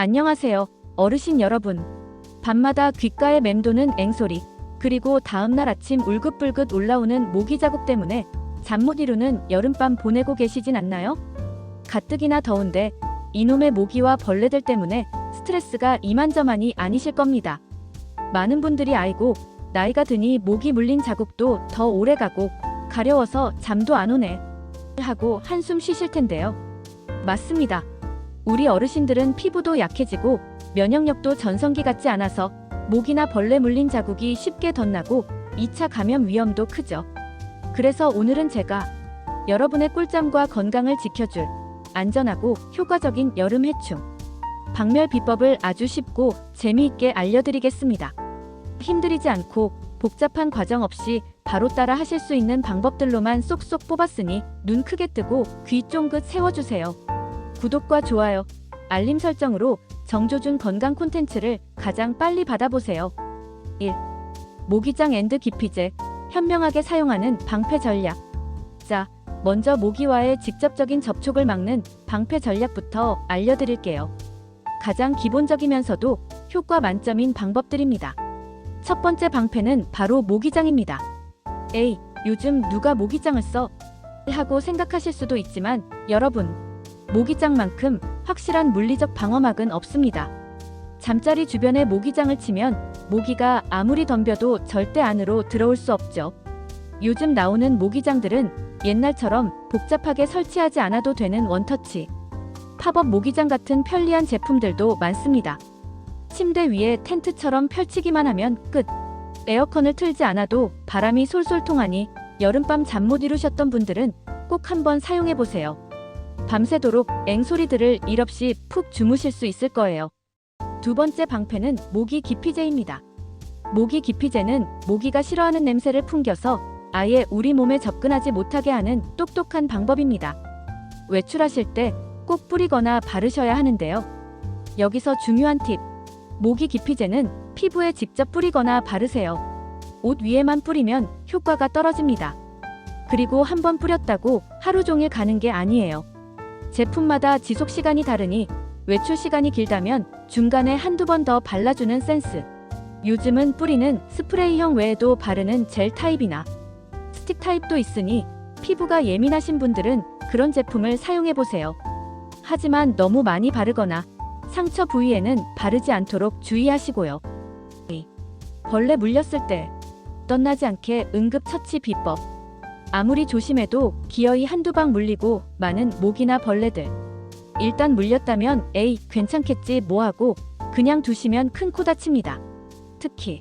안녕하세요, 어르신 여러분. 밤마다 귓가에 맴도는 앵소리, 그리고 다음날 아침 울긋불긋 올라오는 모기 자국 때문에 잠 못 이루는 여름밤 보내고 계시진 않나요? 가뜩이나 더운데 이놈의 모기와 벌레들 때문에 스트레스가 이만저만이 아니실 겁니다. 많은 분들이 알고 나이가 드니 모기 물린 자국도 더 오래 가고 가려워서 잠도 안 오네 하고 한숨 쉬실 텐데요. 맞습니다. 우리 어르신들은 피부도 약해지고 면역력도 전성기 같지 않아서 모기나 벌레 물린 자국이 쉽게 덧나고 2차 감염 위험도 크죠. 그래서 오늘은 제가 여러분의 꿀잠과 건강을 지켜줄 안전하고 효과적인 여름 해충 박멸 비법을 아주 쉽고 재미있게 알려드리겠습니다. 힘들이지 않고 복잡한 과정 없이 바로 따라 하실 수 있는 방법들로만 쏙쏙 뽑았으니 눈 크게 뜨고 귀 쫑긋 세워주세요. 구독과 좋아요, 알림 설정으로 정조준 건강 콘텐츠를 가장 빨리 받아보세요. 1. 모기장 앤드 기피제 현명하게 사용하는 방패 전략. 자, 먼저 모기와의 직접적인 접촉을 막는 방패 전략부터 알려드릴게요. 가장 기본적이면서도 효과 만점인 방법들입니다. 첫 번째 방패는 바로 모기장입니다. 에이, 요즘 누가 모기장을 써? 하고 생각하실 수도 있지만 여러분, 모기장만큼 확실한 물리적 방어막은 없습니다. 잠자리 주변에 모기장을 치면 모기가 아무리 덤벼도 절대 안으로 들어올 수 없죠. 요즘 나오는 모기장들은 옛날처럼 복잡하게 설치하지 않아도 되는 원터치, 팝업 모기장 같은 편리한 제품들도 많습니다. 침대 위에 텐트처럼 펼치기만 하면 끝. 에어컨을 틀지 않아도 바람이 솔솔 통하니 여름밤 잠 못 이루셨던 분들은 꼭 한번 사용해 보세요. 밤새도록 앵소리들을 일 없이 푹 주무실 수 있을 거예요. 두 번째 방패는 모기 기피제입니다. 모기 기피제는 모기가 싫어하는 냄새를 풍겨서 아예 우리 몸에 접근하지 못하게 하는 똑똑한 방법입니다. 외출하실 때 꼭 뿌리거나 바르셔야 하는데요. 여기서 중요한 팁. 모기 기피제는 피부에 직접 뿌리거나 바르세요. 옷 위에만 뿌리면 효과가 떨어집니다. 그리고 한 번 뿌렸다고 하루 종일 가는 게 아니에요. 제품마다 지속 시간이 다르니 외출 시간이 길다면 중간에 한두 번 더 발라주는 센스. 요즘은 뿌리는 스프레이형 외에도 바르는 젤 타입이나 스틱 타입도 있으니 피부가 예민하신 분들은 그런 제품을 사용해보세요. 하지만 너무 많이 바르거나 상처 부위에는 바르지 않도록 주의하시고요. 벌레 물렸을 때 떠나지 않게 응급 처치 비법. 아무리 조심해도 기어이 한두 방 물리고 많은 모기나 벌레들. 일단 물렸다면 에이 괜찮겠지 뭐하고 그냥 두시면 큰 코 다칩니다. 특히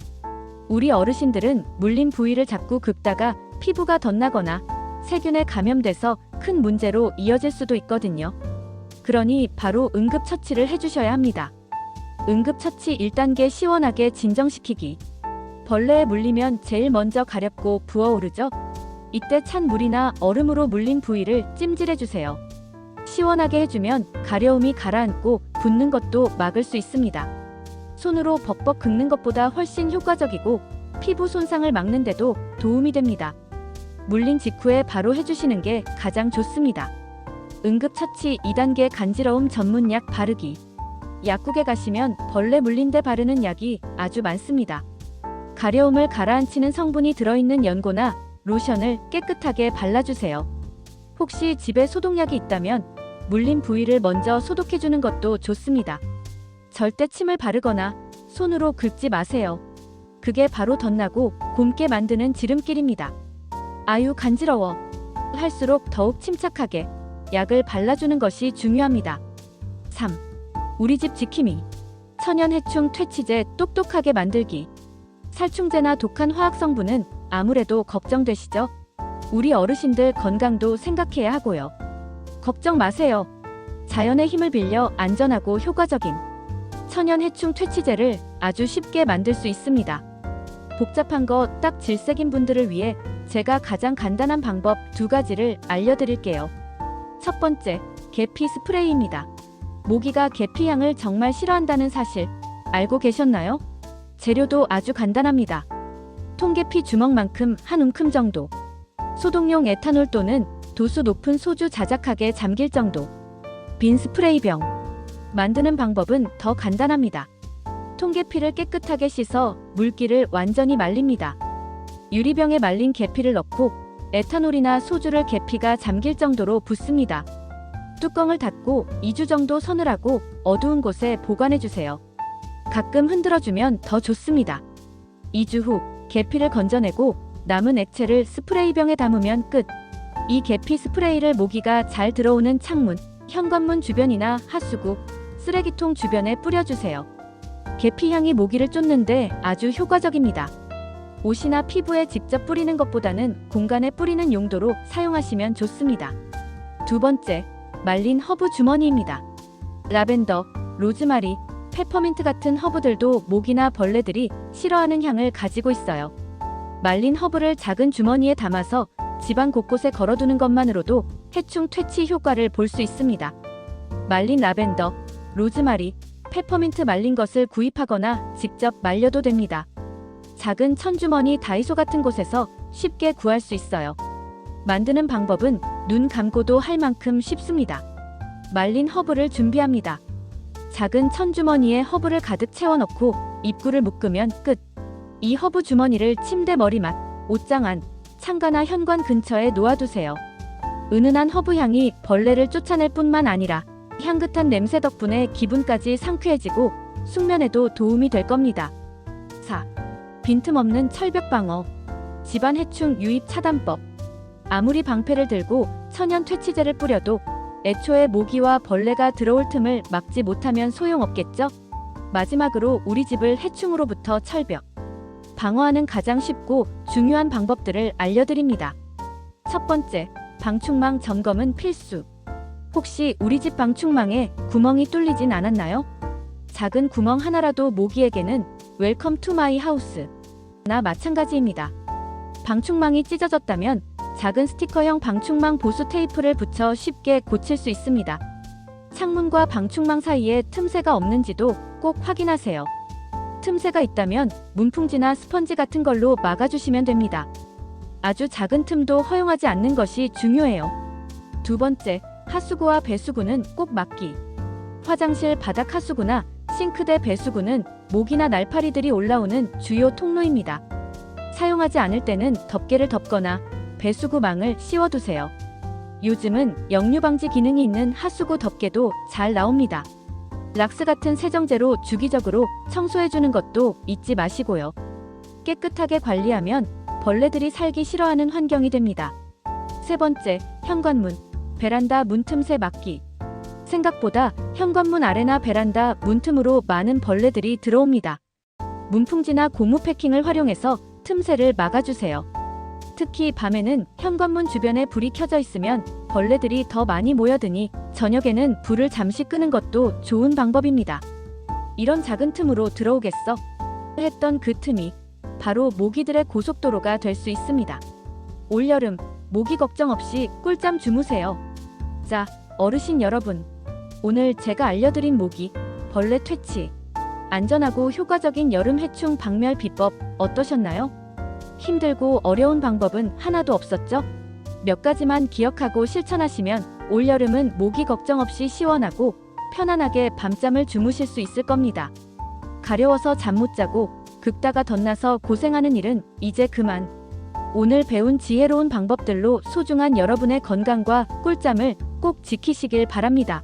우리 어르신들은 물린 부위를 자꾸 긁다가 피부가 덧나거나 세균에 감염돼서 큰 문제로 이어질 수도 있거든요. 그러니 바로 응급처치를 해주셔야 합니다. 응급처치 1단계 시원하게 진정시키기. 벌레에 물리면 제일 먼저 가렵고 부어오르죠? 이때 찬 물이나 얼음으로 물린 부위를 찜질해주세요. 시원하게 해주면 가려움이 가라앉고 붓는 것도 막을 수 있습니다. 손으로 벅벅 긁는 것보다 훨씬 효과적이고 피부 손상을 막는데도 도움이 됩니다. 물린 직후에 바로 해주시는 게 가장 좋습니다. 응급처치 2단계 간지러움 전문약 바르기. 약국에 가시면 벌레 물린 데 바르는 약이 아주 많습니다. 가려움을 가라앉히는 성분이 들어있는 연고나 로션을 깨끗하게 발라주세요. 혹시 집에 소독약이 있다면 물린 부위를 먼저 소독해주는 것도 좋습니다. 절대 침을 바르거나 손으로 긁지 마세요. 그게 바로 덧나고 곰게 만드는 지름길입니다. 아유 간지러워. 할수록 더욱 침착하게 약을 발라주는 것이 중요합니다. 3. 우리 집 지킴이. 천연 해충 퇴치제 똑똑하게 만들기. 살충제나 독한 화학 성분은 아무래도 걱정되시죠? 우리 어르신들 건강도 생각해야 하고요. 걱정 마세요. 자연의 힘을 빌려 안전하고 효과적인 천연 해충 퇴치제를 아주 쉽게 만들 수 있습니다. 복잡한 거 딱 질색인 분들을 위해 제가 가장 간단한 방법 두 가지를 알려드릴게요. 첫 번째, 계피 스프레이입니다. 모기가 계피 향을 정말 싫어한다는 사실 알고 계셨나요? 재료도 아주 간단합니다. 통계피 주먹만큼 한 움큼 정도. 소독용 에탄올 또는 도수 높은 소주 자작하게 잠길 정도. 빈 스프레이병. 만드는 방법은 더 간단합니다. 통계피를 깨끗하게 씻어 물기를 완전히 말립니다. 유리병에 말린 계피를 넣고 에탄올이나 소주를 계피가 잠길 정도로 붓습니다. 뚜껑을 닫고 2주 정도 서늘하고 어두운 곳에 보관해 주세요. 가끔 흔들어주면 더 좋습니다. 2주 후 계피를 건져내고 남은 액체를 스프레이병에 담으면 끝. 이 계피 스프레이를 모기가 잘 들어오는 창문, 현관문 주변이나 하수구, 쓰레기통 주변에 뿌려주세요. 계피 향이 모기를 쫓는데 아주 효과적입니다. 옷이나 피부에 직접 뿌리는 것보다는 공간에 뿌리는 용도로 사용하시면 좋습니다. 두 번째, 말린 허브 주머니입니다. 라벤더, 로즈마리, 페퍼민트 같은 허브들도 모기나 벌레들이 싫어하는 향을 가지고 있어요. 말린 허브를 작은 주머니에 담아서 집안 곳곳에 걸어두는 것만으로도 해충 퇴치 효과를 볼 수 있습니다. 말린 라벤더, 로즈마리, 페퍼민트 말린 것을 구입하거나 직접 말려도 됩니다. 작은 천주머니 다이소 같은 곳에서 쉽게 구할 수 있어요. 만드는 방법은 눈 감고도 할 만큼 쉽습니다. 말린 허브를 준비합니다. 작은 천주머니에 허브를 가득 채워 넣고 입구를 묶으면 끝. 이 허브 주머니를 침대 머리맡, 옷장 안, 창가나 현관 근처에 놓아두세요. 은은한 허브 향이 벌레를 쫓아낼 뿐만 아니라 향긋한 냄새 덕분에 기분까지 상쾌해지고 숙면에도 도움이 될 겁니다. 4. 빈틈없는 철벽 방어. 집안 해충 유입 차단법. 아무리 방패를 들고 천연 퇴치제를 뿌려도 애초에 모기와 벌레가 들어올 틈을 막지 못하면 소용없겠죠? 마지막으로 우리 집을 해충으로부터 철벽. 방어하는 가장 쉽고 중요한 방법들을 알려드립니다. 첫 번째, 방충망 점검은 필수. 혹시 우리 집 방충망에 구멍이 뚫리진 않았나요? 작은 구멍 하나라도 모기에게는 웰컴 투 마이 하우스. 나 마찬가지입니다. 방충망이 찢어졌다면 작은 스티커형 방충망 보수 테이프를 붙여 쉽게 고칠 수 있습니다. 창문과 방충망 사이에 틈새가 없는지도 꼭 확인하세요. 틈새가 있다면 문풍지나 스펀지 같은 걸로 막아주시면 됩니다. 아주 작은 틈도 허용하지 않는 것이 중요해요. 두 번째, 하수구와 배수구는 꼭 막기. 화장실 바닥 하수구나 싱크대 배수구는 모기나 날파리들이 올라오는 주요 통로입니다. 사용하지 않을 때는 덮개를 덮거나 배수구 망을 씌워두세요. 요즘은 역류 방지 기능이 있는 하수구 덮개도 잘 나옵니다. 락스 같은 세정제로 주기적으로 청소해주는 것도 잊지 마시고요. 깨끗하게 관리하면 벌레들이 살기 싫어하는 환경이 됩니다. 세 번째, 현관문, 베란다 문틈새 막기. 생각보다 현관문 아래나 베란다 문틈으로 많은 벌레들이 들어옵니다. 문풍지나 고무 패킹을 활용해서 틈새를 막아주세요. 특히 밤에는 현관문 주변에 불이 켜져 있으면 벌레들이 더 많이 모여드니 저녁에는 불을 잠시 끄는 것도 좋은 방법입니다. 이런 작은 틈으로 들어오겠어? 했던 그 틈이 바로 모기들의 고속도로가 될 수 있습니다. 올여름 모기 걱정 없이 꿀잠 주무세요. 자, 어르신 여러분. 오늘 제가 알려드린 모기, 벌레 퇴치, 안전하고 효과적인 여름 해충 박멸 비법 어떠셨나요? 힘들고 어려운 방법은 하나도 없었죠? 몇 가지만 기억하고 실천하시면 올여름은 모기 걱정 없이 시원하고 편안하게 밤잠을 주무실 수 있을 겁니다. 가려워서 잠 못 자고 극다가 덧나서 고생하는 일은 이제 그만. 오늘 배운 지혜로운 방법들로 소중한 여러분의 건강과 꿀잠을 꼭 지키시길 바랍니다.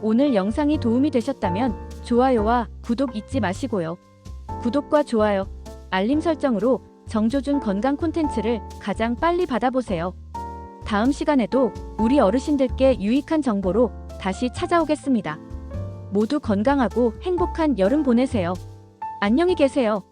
오늘 영상이 도움이 되셨다면 좋아요와 구독 잊지 마시고요. 구독과 좋아요, 알림 설정으로 정조준 건강 콘텐츠를 가장 빨리 받아보세요. 다음 시간에도 우리 어르신들께 유익한 정보로 다시 찾아오겠습니다. 모두 건강하고 행복한 여름 보내세요. 안녕히 계세요.